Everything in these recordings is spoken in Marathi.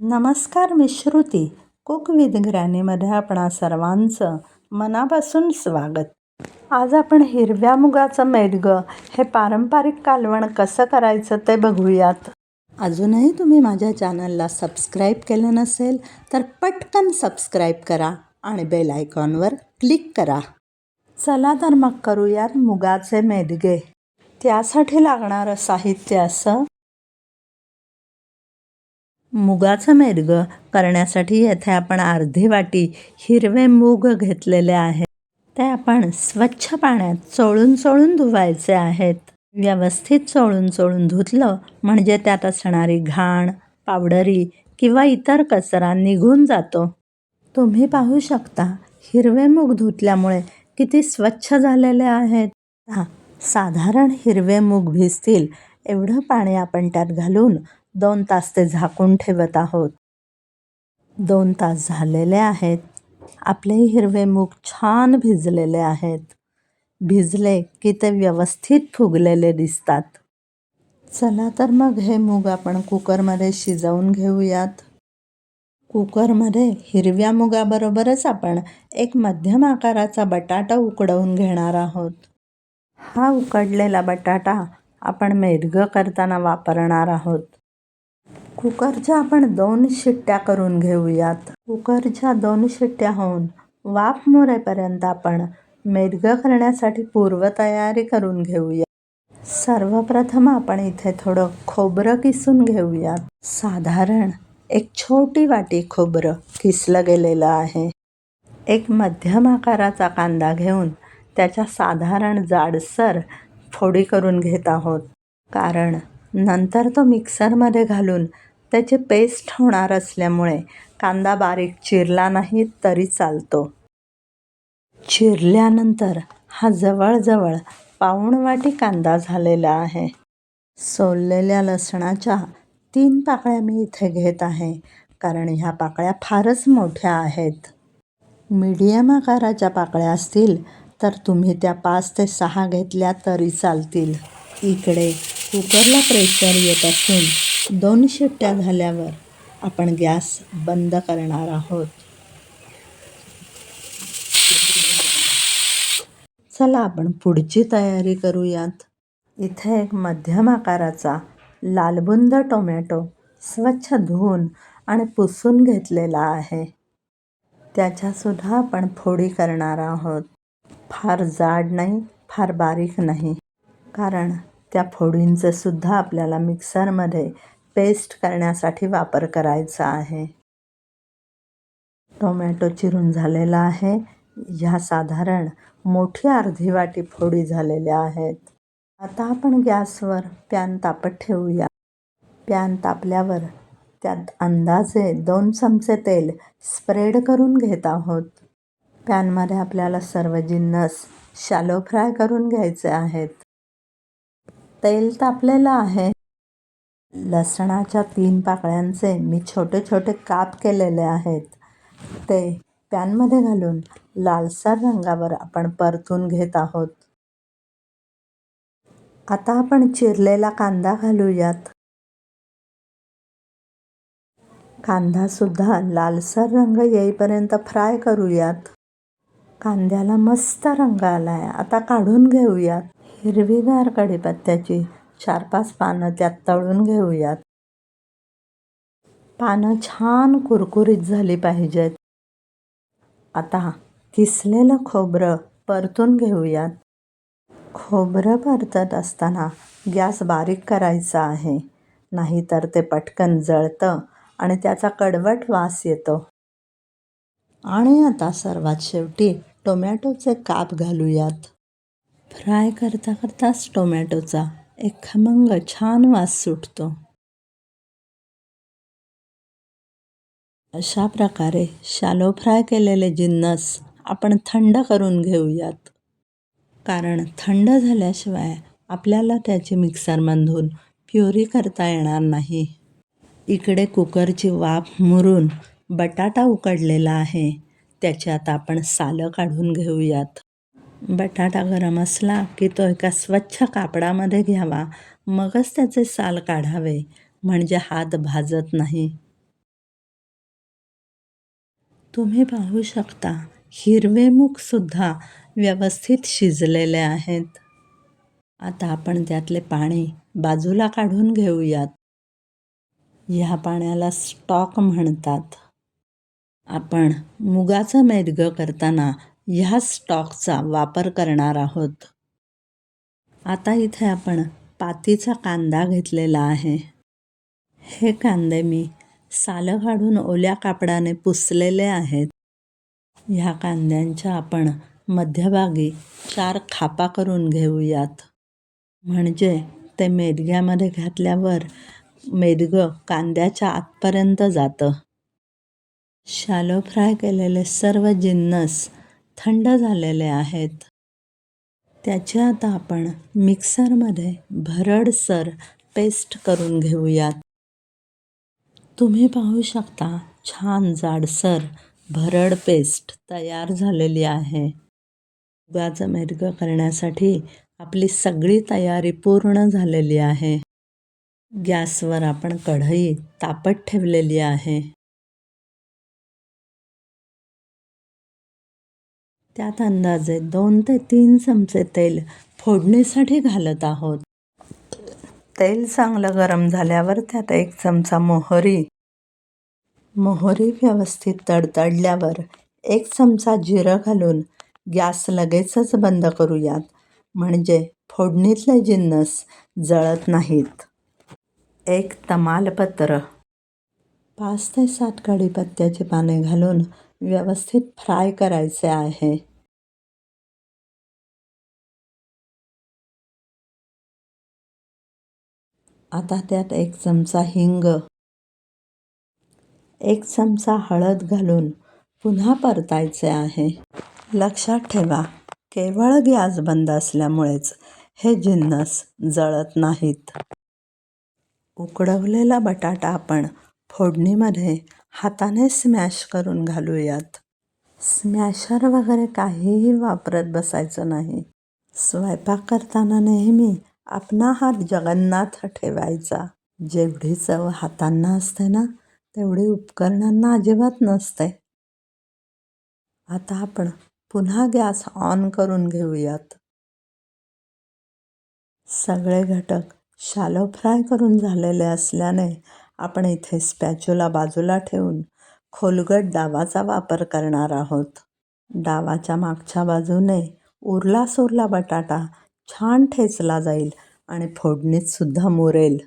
नमस्कार मी श्रुती कुक विथ ग्रॅनीमध्ये आपणा सर्वांचं मनापासून स्वागत. आज आपण हिरव्या मुगाचं मेदगं हे पारंपरिक कालवण कसं करायचं ते बघूयात. अजूनही तुम्ही माझ्या चॅनलला सबस्क्राईब केलं नसेल तर पटकन सबस्क्राईब करा आणि बेल आयकॉनवर क्लिक करा. चला तर मग करूयात मुगाचे मेदगे त्यासाठी लागणारं साहित्य असं मुगाचं मेदगं करण्यासाठी येथे आपण अर्धी वाटी हिरवे मूग घेतलेले आहेत. ते आपण स्वच्छ पाण्यात चोळून चोळून धुवायचे आहेत. व्यवस्थित चोळून चोळून धुतलं म्हणजे त्यात असणारी घाण पावडरी किंवा इतर कचरा निघून जातो. तुम्ही पाहू शकता हिरवे मूग धुतल्यामुळे किती स्वच्छ झालेले आहेत. साधारण हिरवे मूग भिजतील. एवढं पाणी आपण त्यात घालून दोन तास ते झाकून ठेवत आहोत. दोन तास झालेले आहेत. आपले हिरवे मूग छान भिजलेले आहेत. भिजले की ते व्यवस्थित फुगलेले दिसतात. चला तर मग हे मूग आपण कुकरमध्ये शिजवून घेऊयात. कुकरमध्ये हिरव्या मुगाबरोबरच आपण एक मध्यम आकाराचा बटाटा उकडवून घेणार आहोत. हा उकडलेला बटाटा आपण मेदगं करताना वापरणार आहोत. कुकरच्या आपण दोन शिट्ट्या करून घेऊयात. कुकरच्या दोन शिट्ट्या होऊन वाफ मोरेपर्यंत आपण मेदगं करण्यासाठी पूर्वतयारी करून घेऊया सर्वप्रथम आपण इथे थोडं खोबरं किसून घेऊयात. साधारण एक छोटी वाटी खोबरं किसलं गेलेलं आहे. एक मध्यम आकाराचा कांदा घेऊन त्याच्या साधारण जाडसर फोडी करून घेत आहोत. कारण नंतर तो मिक्सरमध्ये घालून त्याचे पेस्ट होणार असल्यामुळे कांदा बारीक चिरला नाही तरी चालतो. चिरल्यानंतर हा जवळजवळ पाऊण वाटी कांदा झालेला आहे. सोललेल्या लसणाच्या तीन पाकळ्या मी इथे घेत आहे कारण ह्या पाकळ्या फारच मोठ्या आहेत. मीडियम आकाराच्या पाकळ्या असतील तर तुम्ही त्या पाच ते सहा घेतल्या तरी चालतील. इकडे कुकरला प्रेशर येत असून दोन शिट्ट्या झाल्यावर आपण गॅस बंद करणार आहोत. चला आपण पुढची तयारी करूयात. इथे एक मध्यम आकाराचा लालबुंद टोमॅटो स्वच्छ धुवून आणि पुसून घेतलेला आहे. त्याच्यासुद्धा आपण फोडी करणार आहोत. फार जाड नाही फार बारीक नाही. कारण त्या फोडींचंसुद्धा आपल्याला मिक्सरमध्ये पेस्ट करण्यासाठी वापर करायचा आहे. टोमॅटो चिरून झालेला आहे. ह्या साधारण मोठी अर्धी वाटी फोडी झालेल्या आहेत. आता आपण गॅसवर पॅन तापत ठेवूया. पॅन तापल्यावर त्यात अंदाजे दोन चमचे तेल स्प्रेड करून घेत आहोत. पॅनमध्ये आपल्याला सर्व जिन्नस शॅलो फ्राय करून घ्यायचे आहेत. तेल तापलेलं आहे. लसणाच्या तीन पाकळ्यांचे मी छोटे छोटे काप केलेले आहेत. ते पॅनमध्ये घालून लालसर रंगावर आपण परतून घेत आहोत. आता आपण चिरलेला कांदा घालूयात. कांदासुद्धा लालसर रंग येईपर्यंत फ्राय करूयात. कांद्याला मस्त रंग आला आहे आता काढून घेऊयात. हिरवीगार कढीपत्त्याची चार पाच पानं त्यात तळून घेऊयात. पानं छान कुरकुरीत झाली पाहिजेत. आता किसलेलं खोबरं परतून घेऊयात. खोबरं परतत असताना गॅस बारीक करायचा आहे नाहीतर ते पटकन जळतं आणि त्याचा कडवट वास येतो. आणि आता सर्वात शेवटी टोमॅटोचे काप घालूयात. फ्राय करता करताच टोमॅटोचा एक खमंग छान वास सुटतो. अशा प्रकारे शालो फ्राय केलेले जिन्नस आपण थंड करून घेऊयात. कारण थंड झाल्याशिवाय आपल्याला त्याची मिक्सरमधून प्युरी करता येणार नाही. इकडे कुकरची वाफ मुरून बटाटा उकडलेला आहे. त्याच्यात आपण सालं काढून घेऊयात. बटाटा गरम असला की तो एका स्वच्छ कापडामध्ये घ्यावा. मगच त्याचे साल काढावे. म्हणजे हात भाजत नाही. तुम्ही पाहू शकता हिरवे मूगसुद्धा व्यवस्थित शिजलेले आहेत. आता आपण त्यातले पाणी बाजूला काढून घेऊयात. ह्या पाण्याला स्टॉक म्हणतात. आपण मुगाचं मेदगं करताना ह्या स्टॉकचा वापर करणार आहोत. आता इथे आपण पातीचा कांदा घेतलेला आहे. हे कांदे मी सालं काढून ओल्या कापडाने पुसलेले आहेत. ह्या कांद्यांच्या आपण मध्यभागी चार खापा करून घेऊयात. म्हणजे ते मेदग्यामध्ये घातल्यावर मेदगं कांद्याच्या आतपर्यंत जातं. शॅलो फ्राय केलेले सर्व जिन्नस थंड झालेले आहेत. त्याची आता आपण मिक्सरमध्ये भरडसर पेस्ट करून घेऊयात. तुम्ही पाहू शकता छान जाडसर भरड पेस्ट तयार झालेली आहे. उगाचं मेदगं करण्यासाठी आपली सगळी तयारी पूर्ण झालेली आहे. गॅसवर आपण कढई तापत ठेवलेली आहे. त्यात अंदाजे दोन ते तीन चमचे तेल फोडणीसाठी घालत आहोत. तेल चांगलं गरम झाल्यावर त्यात एक चमचा मोहरी. मोहरी व्यवस्थित तडतडल्यावर एक चमचा जिरं घालून गॅस लगेचच बंद करूयात म्हणजे फोडणीतले जिन्नस जळत नाहीत. एक तमालपत्र. पाच ते सात कढीपत्त्याची पाने घालून व्यवस्थित फ्राय करायचे आहे. आता त्यात एक चमचा हिंग. एक चमचा हळद घालून पुन्हा परतायचे आहे. लक्षात ठेवा केवळ गॅस बंद असल्यामुळेच हे जिन्नस जळत नाहीत. उकडवलेला बटाटा आपण फोडणीमध्ये हाताने स्मॅश करून घालूयात. स्मॅशर वगैरे काहीही वापरत बसायचं नाही. स्वयंपाक करताना नेहमी आपला हात जगन्नाथ ठेवायचा. जेवढी चव हातांना असते ना तेवढी उपकरणांना अजिबात नसते. आता आपण पुन्हा गॅस ऑन करून घेऊयात. सगळे घटक शालो फ्राय करून झालेले असल्याने आपण इथे स्पॅच्युला बाजूला ठेवून खोलगट डावाचा वापर करणार आहोत. डावाच्या मागच्या बाजूने उरला सोरला बटाटा छान ठेचला जाईल आणि फोडणीतसुद्धा मुरेल.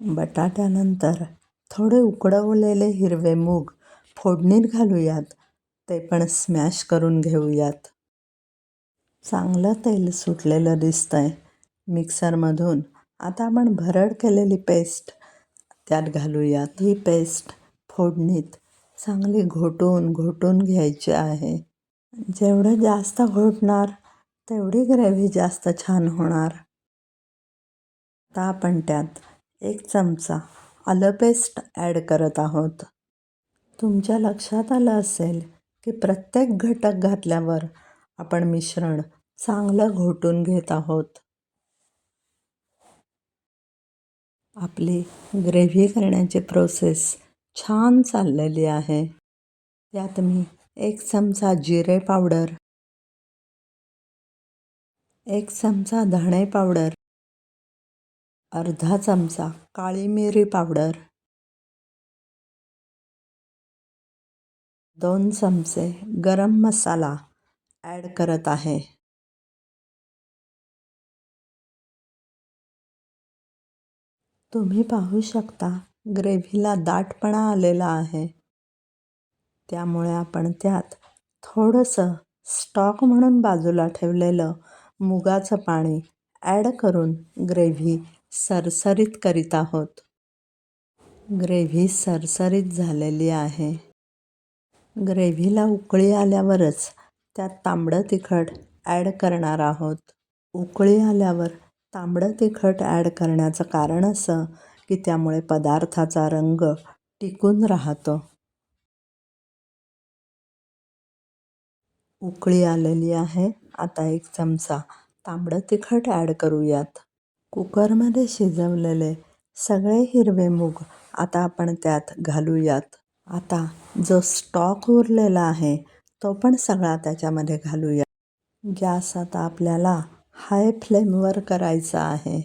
बटाट्यानंतर थोडे उकडवलेले हिरवे मूग फोडणीत घालूयात. ते पण स्मॅश करून घेऊयात. चांगलं तेल सुटलेलं दिसतंय. मिक्सरमधून आता आपण भरड केलेली पेस्ट त्यात घालूयात. ही पेस्ट फोडणीत चांगली घोटून घोटून घ्यायची आहे. जेवढं जास्त घोटणार तेवढी ग्रेव्ही जास्त छान होणार. आता आपण त्यात एक चमचा आलं पेस्ट ॲड करत आहोत. तुमच्या लक्षात आलं असेल की प्रत्येक घटक घातल्यावर आपण मिश्रण चांगलं घोटून घेत आहोत. आपली ग्रेव्ही करण्याची प्रोसेस छान चाललेली आहे. त्यात मी एक चमचा जिरे पावडर. एक चमचा धणे पावडर. अर्धा चमचा काळी मिरी पावडर. दोन चमचे गरम मसाला ॲड करत आहे. तुम्ही पाहू शकता ग्रेव्हीला दाटपणा आलेला आहे. त्यामुळे आपण त्यात थोडंसं स्टॉक म्हणून बाजूला ठेवलेलं मुगाचं पाणी ॲड करून ग्रेव्ही सरसरीत करीत आहोत. ग्रेव्ही सरसरीत झालेली आहे. ग्रेव्हीला उकळी आल्यावरच त्यात तांबडं तिखट ॲड करणार आहोत. उकळी आल्यावर तांबडं तिखट ॲड करण्याचं कारण असं की त्यामुळे पदार्थाचा रंग टिकून राहतो. उकळी आलेली आहे. आता एक चमचा तांबडं तिखट ॲड करूयात. कुकरमध्ये शिजवलेले सगळे हिरवे मूग आता आपण त्यात घालूयात. आता जो स्टॉक उरलेला आहे तो पण सगळा त्याच्यामध्ये घालूया. गॅस आता आपल्याला हाय फ्लेमवर करायचा आहे.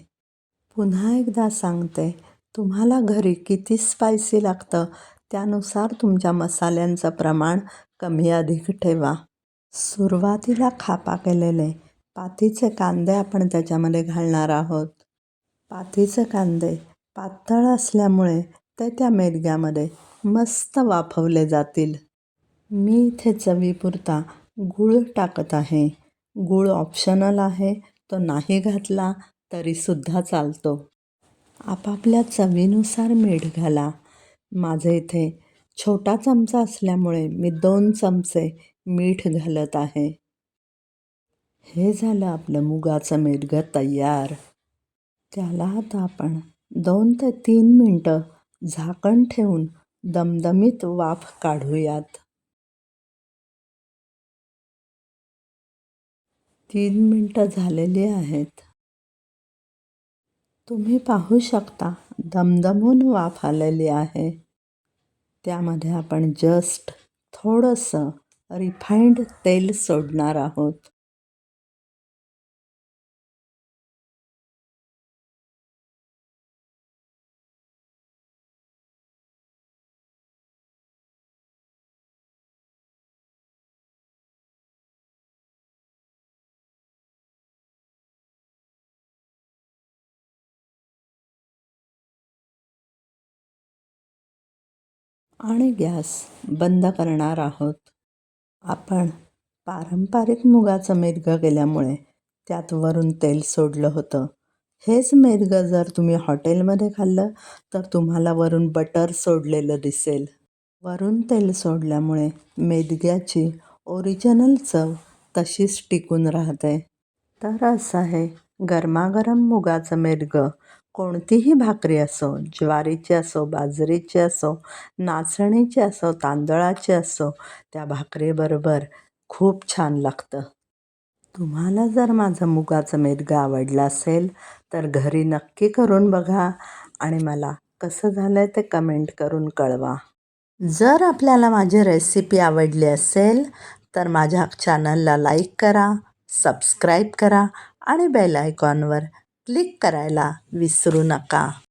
पुन्हा एकदा सांगते तुम्हाला घरी किती स्पायसी लागतं त्यानुसार तुमच्या मसाल्यांचं प्रमाण कमी अधिक ठेवा. सुरुवातीला खापा केलेले. पातीचे कांदे आपण त्याच्यामध्ये घालणार आहोत. पातीचे कांदे पातळ असल्यामुळे ते त्या मेदग्यामध्ये मस्त वाफवले जातील. मी इथे चवीपुरता गूळ टाकत आहे. गूळ ऑप्शनल आहे. तो नाही घातला तरीसुद्धा चालतो. आपापल्या चवीनुसार मीठ घाला. माझे इथे छोटा चमचा असल्यामुळे मी दोन चमचे मीठ घालत आहे. हे झालं आपलं मुगाचं मिरगं तयार. त्याला आता आपण दोन ते तीन मिनटं झाकण ठेवून दमदमीत वाफ काढूयात. तीन मिनटं झालेली आहेत. तुम्ही पाहू शकता दमदमून वाफ आलेली आहे. त्यामध्ये आपण जस्ट थोडंसं रिफाइंड तेल सोडणार आहोत. आणि गॅस बंद करणार आहोत. आपण पारंपरिक मुगाचं मेदगं केल्यामुळे त्यात वरून तेल सोडलं होतं. हेच मेदगं जर तुम्ही हॉटेलमध्ये खाल्लं तर तुम्हाला वरून बटर सोडलेलं दिसेल. वरून तेल सोडल्यामुळे मेदग्याची ओरिजिनल चव तशीच टिकून राहते. तर असं आहे गरमागरम मुगाचं मेदगं. कोणतीही भाकरी असो ज्वारीची असो बाजरीची असो नाचणीची असो तांदळाची असो त्या भाकरीबरोबर खूप छान लागतं. तुम्हाला जर माझं मुगाचं मेदगं आवडलं असेल तर घरी नक्की करून बघा आणि मला कसं झालं आहे ते कमेंट करून कळवा. जर आपल्याला माझी रेसिपी आवडली असेल तर माझ्या चॅनलला लाईक करा सबस्क्राईब करा आणि बेल आयकॉनवर क्लिक करायला विसरू नका.